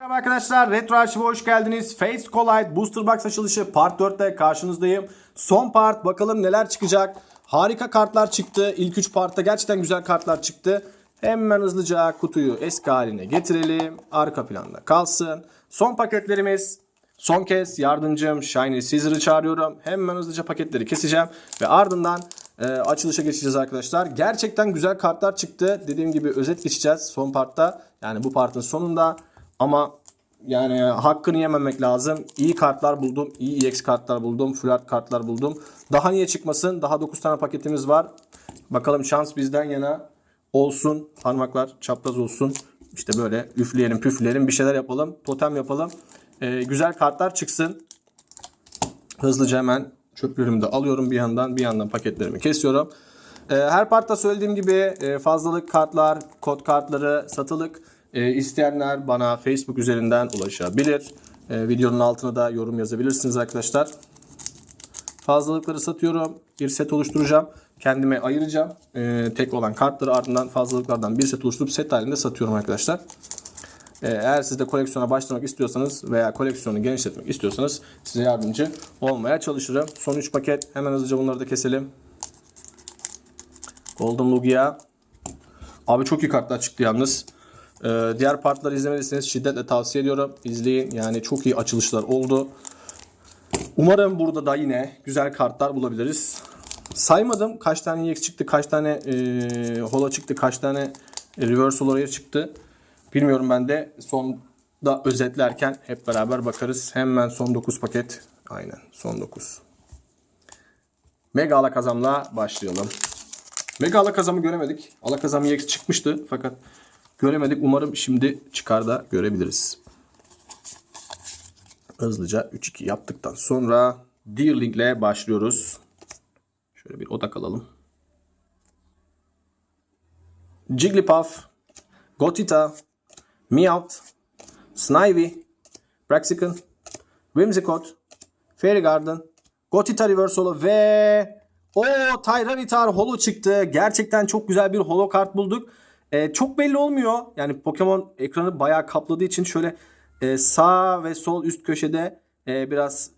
Merhaba arkadaşlar Retro Arşiv'e hoş geldiniz. Face Collide Booster Box açılışı Part 4'te karşınızdayım. Son part bakalım neler çıkacak. Harika kartlar çıktı. İlk 3 partta gerçekten güzel kartlar çıktı. Hemen hızlıca kutuyu eski haline getirelim. Arka planda kalsın. Son paketlerimiz. Son kez yardımcım Shiny Caesar'ı çağırıyorum. Hemen hızlıca paketleri keseceğim. Ve ardından e, açılışa geçeceğiz arkadaşlar. Gerçekten güzel kartlar çıktı. Dediğim gibi özet geçeceğiz son partta. Yani bu partın sonunda. Ama yani hakkını yememek lazım. İyi kartlar buldum. iyi EX kartlar buldum. Full art kartlar buldum. Daha niye çıkmasın? Daha 9 tane paketimiz var. Bakalım şans bizden yana olsun. Parmaklar çapraz olsun. İşte böyle üfleyelim püfleyelim bir şeyler yapalım. Totem yapalım. Ee, güzel kartlar çıksın. Hızlıca hemen çöplerimi de alıyorum bir yandan. Bir yandan paketlerimi kesiyorum. Ee, her partta söylediğim gibi e, fazlalık kartlar, kod kartları satılık. E, isteyenler bana Facebook üzerinden ulaşabilir. E, videonun altına da yorum yazabilirsiniz arkadaşlar. Fazlalıkları satıyorum. Bir set oluşturacağım. Kendime ayıracağım. E, tek olan kartları ardından fazlalıklardan bir set oluşturup set halinde satıyorum arkadaşlar. Eğer siz de koleksiyona başlamak istiyorsanız veya koleksiyonu genişletmek istiyorsanız size yardımcı olmaya çalışırım. Son 3 paket hemen hızlıca bunları da keselim. Golden Lugia. Abi çok iyi kartlar çıktı yalnız. Ee, diğer partları izlemediyseniz şiddetle tavsiye ediyorum. İzleyin. Yani çok iyi açılışlar oldu. Umarım burada da yine güzel kartlar bulabiliriz. Saymadım kaç tane EX çıktı, kaç tane e, Hola çıktı, kaç tane Reversal oraya çıktı. Bilmiyorum ben de sonda özetlerken hep beraber bakarız. Hemen son 9 paket. Aynen son 9. Mega Alakazam'la başlayalım. Mega Alakazam'ı göremedik. Alakazam EX çıkmıştı fakat göremedik. Umarım şimdi çıkar da görebiliriz. Hızlıca 3-2 yaptıktan sonra Deerling'le başlıyoruz. Şöyle bir odak alalım. Jigglypuff, Gotita, Meowth, Snivy, Braixen, Whimsicott, Fairy Garden, Gotita Reverse Holo ve o Tyranitar Holo çıktı. Gerçekten çok güzel bir Holo kart bulduk. Ee, çok belli olmuyor. Yani Pokemon ekranı bayağı kapladığı için şöyle e, sağ ve sol üst köşede e, biraz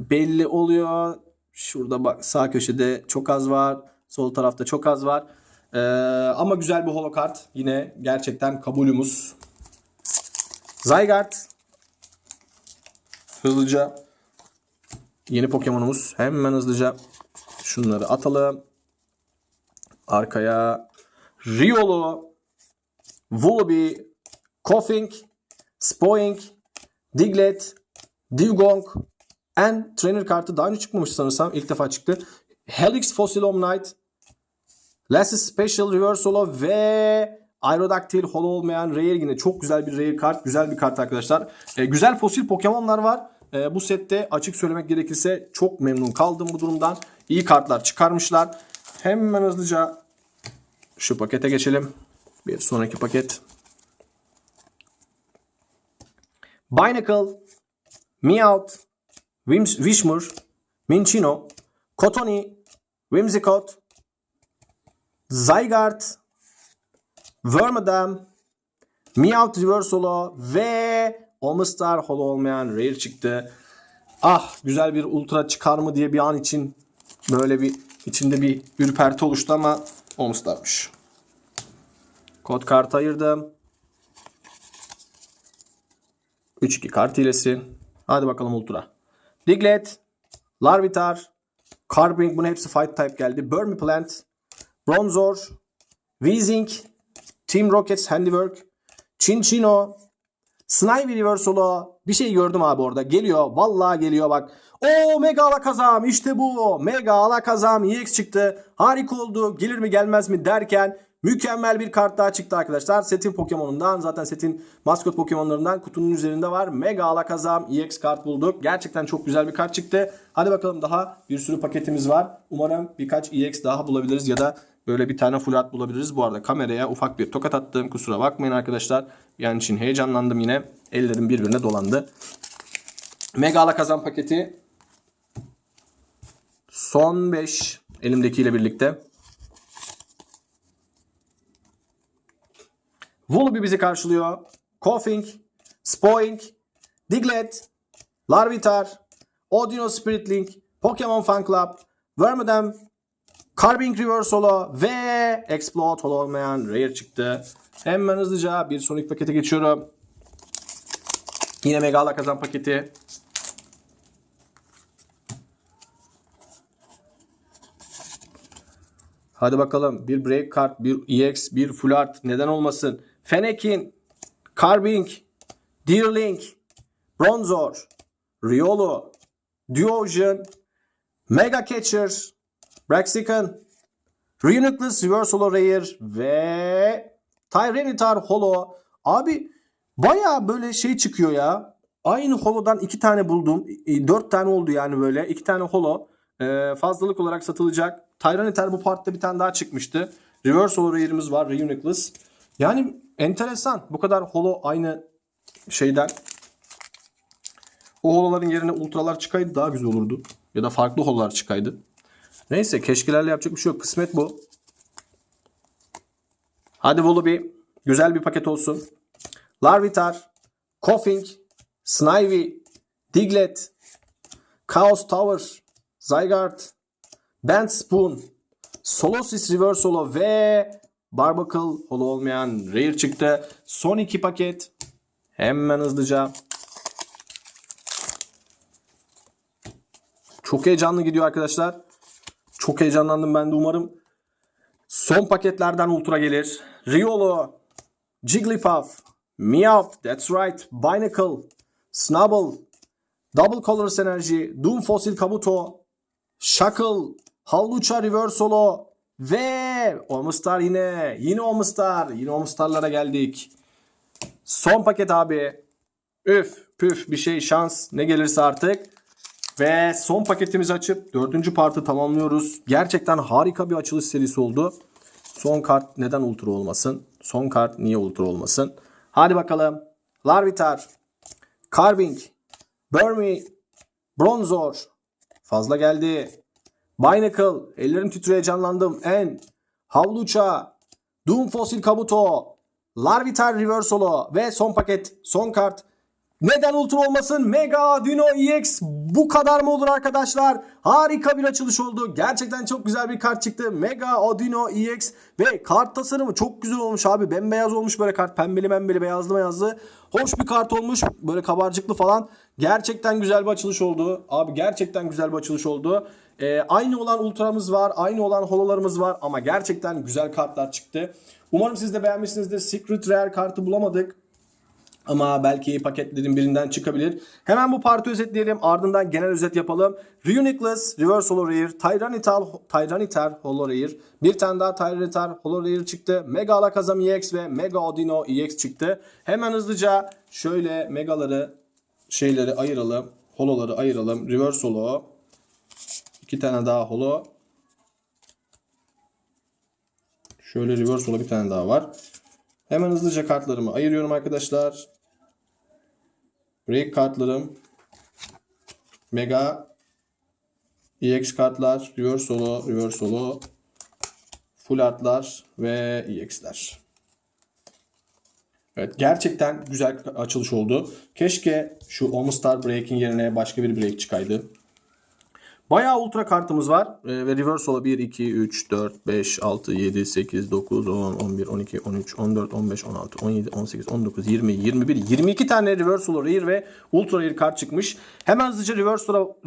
belli oluyor. Şurada bak sağ köşede çok az var. Sol tarafta çok az var. Ee, ama güzel bir holo kart. Yine gerçekten kabulümüz. Zygarde. Hızlıca. Yeni Pokemon'umuz. Hemen hızlıca şunları atalım. Arkaya Riolu, Vullaby, Koffing, Spoink, Diglett, Dewgong, and Trainer kartı daha önce çıkmamış sanırsam. ilk defa çıktı. Helix Fossil Omnite, Lassie Special Reverse Holo ve Aerodactyl Holo olmayan Rare yine çok güzel bir Rare kart. Güzel bir kart arkadaşlar. E, güzel fosil Pokemon'lar var. E, bu sette açık söylemek gerekirse çok memnun kaldım bu durumdan. İyi kartlar çıkarmışlar. Hemen hızlıca şu pakete geçelim. Bir sonraki paket. Binacle, Meowth, Wims- Wishmur, Minchino, Cotony, Whimsicott, Zygarde, Wormadam, Meowth Reverse Holo ve Omastar Holo olmayan Rare çıktı. Ah güzel bir ultra çıkar mı diye bir an için böyle bir içinde bir ürperti oluştu ama Omastar'mış. Kod kartı ayırdım. 3-2 kart hilesi. Hadi bakalım ultra. Diglett, Larvitar, Carbink bunun hepsi fight type geldi. Burmiplant, Bronzor, Weezing, Team Rockets Handiwork, Chinchino, Snivy Reversalo. Bir şey gördüm abi orada. Geliyor. Vallahi geliyor bak. O Mega Alakazam işte bu. Mega Alakazam EX çıktı. Harika oldu. Gelir mi gelmez mi derken mükemmel bir kart daha çıktı arkadaşlar. Setin Pokemon'undan zaten setin maskot Pokemon'larından kutunun üzerinde var. Mega Alakazam EX kart bulduk. Gerçekten çok güzel bir kart çıktı. Hadi bakalım daha bir sürü paketimiz var. Umarım birkaç EX daha bulabiliriz ya da böyle bir tane full art bulabiliriz. Bu arada kameraya ufak bir tokat attım. Kusura bakmayın arkadaşlar. Yani için heyecanlandım yine. Ellerim birbirine dolandı. Mega Alakazam paketi son 5 elimdekiyle birlikte. Vullaby bizi karşılıyor. Koffing, Spoink, Diglett, Larvitar, Odino Spirit Link, Pokemon Fan Club, Wormadam, Carbink Reverse Holo ve Explode Holo olmayan Rare çıktı. Hemen hızlıca bir sonraki pakete geçiyorum. Yine Megala kazan paketi. Hadi bakalım. Bir break card, bir EX, bir full art. Neden olmasın? Fennekin, Carbink, Deerlink, Bronzor, Riolo, Duosion, Mega Catcher, Braxican, Reuniclus Reverse Holo Rare ve Tyranitar Holo. Abi baya böyle şey çıkıyor ya. Aynı holodan iki tane buldum. Dört tane oldu yani böyle. iki tane holo. E, fazlalık olarak satılacak. Tyranitar bu partta bir tane daha çıkmıştı. Reverse Holo Rare'imiz var. Reuniclus. Yani enteresan. Bu kadar holo aynı şeyden. O holoların yerine ultralar çıkaydı daha güzel olurdu. Ya da farklı hololar çıkaydı. Neyse keşkelerle yapacak bir şey yok. Kısmet bu. Hadi Volubee. Güzel bir paket olsun. Larvitar, Koffing, Snivy, Diglett, Chaos Tower, Zygarde, Bent Spoon, Solosis Reverse Holo ve Barbacle Holo olmayan Rare çıktı. Son iki paket. Hemen hızlıca. Çok heyecanlı gidiyor arkadaşlar. Çok heyecanlandım ben de umarım. Son paketlerden Ultra gelir. Riolo, Jigglypuff, Meowth, that's right, Binacle, Snubble, Double Colors Energy, Doom Fossil Kabuto, Shackle, Hawlucha Reverse Holo ve Omustar yine. Yine Omustar. Yine Omustar'lara geldik. Son paket abi. Üf püf bir şey şans ne gelirse artık. Ve son paketimizi açıp dördüncü partı tamamlıyoruz. Gerçekten harika bir açılış serisi oldu. Son kart neden ultra olmasın? Son kart niye ultra olmasın? Hadi bakalım. Larvitar, Carving, Burmy, Bronzor. Fazla geldi. Binacle. Ellerim titriyor heyecanlandım. En. Havlucha. Doom Fossil Kabuto. Larvitar Reversalo. Ve son paket. Son kart. Neden ultra olmasın? Mega Dino EX bu kadar mı olur arkadaşlar? Harika bir açılış oldu. Gerçekten çok güzel bir kart çıktı. Mega Adino EX ve kart tasarımı çok güzel olmuş abi. Bembeyaz olmuş böyle kart. Pembeli pembeli beyazlı beyazlı. Hoş bir kart olmuş. Böyle kabarcıklı falan. Gerçekten güzel bir açılış oldu. Abi gerçekten güzel bir açılış oldu. Ee, aynı olan ultramız var. Aynı olan hololarımız var. Ama gerçekten güzel kartlar çıktı. Umarım siz de beğenmişsinizdir. Secret Rare kartı bulamadık. Ama belki paketlerin birinden çıkabilir. Hemen bu parti özetleyelim. Ardından genel özet yapalım. Reuniclus, Reverse Holo Rare, Tyranitar, Tyranitar Holo Rare. Bir tane daha Tyranitar Holo Rare çıktı. Mega Alakazam EX ve Mega Odino EX çıktı. Hemen hızlıca şöyle Megaları şeyleri ayıralım. Holoları ayıralım. Reverse Holo. İki tane daha Holo. Şöyle Reverse Holo bir tane daha var. Hemen hızlıca kartlarımı ayırıyorum arkadaşlar. Break kartlarım. Mega EX kartlar, reverse solo, reverse solo, full artlar ve EX'ler. Evet gerçekten güzel açılış oldu. Keşke şu All-Star Break'in yerine başka bir break çıkaydı. Bayağı ultra kartımız var. Ee, ve reverse ola 1, 2, 3, 4, 5, 6, 7, 8, 9, 10, 11, 12, 13, 14, 15, 16, 17, 18, 19, 20, 21, 22 tane reverse ola rare ve ultra rare kart çıkmış. Hemen hızlıca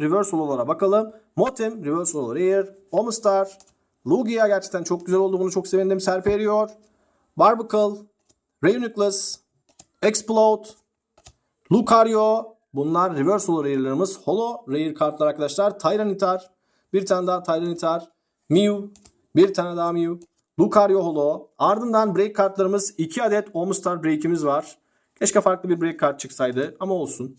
reverse olalara bakalım. Motem, reverse ola rare, Omastar, Lugia gerçekten çok güzel oldu. Bunu çok sevindim. Serperior, Barbacle, Reuniclus, Explode, Lucario, Bunlar reverse holo rare'larımız. Holo rare kartlar arkadaşlar. Tyranitar. Bir tane daha Tyranitar. Mew. Bir tane daha Mew. Lucario holo. Ardından break kartlarımız. 2 adet Omustar break'imiz var. Keşke farklı bir break kart çıksaydı ama olsun.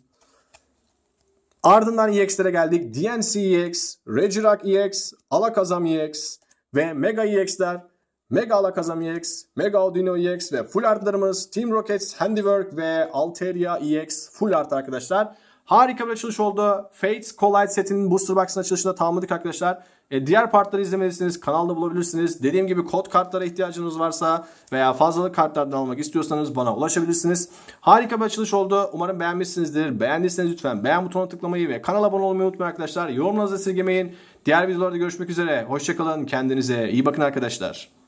Ardından EX'lere geldik. DNC EX, Regirock EX, Alakazam EX ve Mega EX'ler. Mega Alakazam EX, Mega Audino EX ve full artlarımız Team Rockets, Handiwork ve Alteria EX full art arkadaşlar. Harika bir açılış oldu. Fates Collide setinin Booster Box'ın açılışında tamamladık arkadaşlar. E, diğer partları izlemeliysiniz. Kanalda bulabilirsiniz. Dediğim gibi kod kartlara ihtiyacınız varsa veya fazlalık kartlardan almak istiyorsanız bana ulaşabilirsiniz. Harika bir açılış oldu. Umarım beğenmişsinizdir. Beğendiyseniz lütfen beğen butonuna tıklamayı ve kanala abone olmayı unutmayın arkadaşlar. Yorumlarınızı esirgemeyin. Diğer videolarda görüşmek üzere. Hoşçakalın. Kendinize iyi bakın arkadaşlar.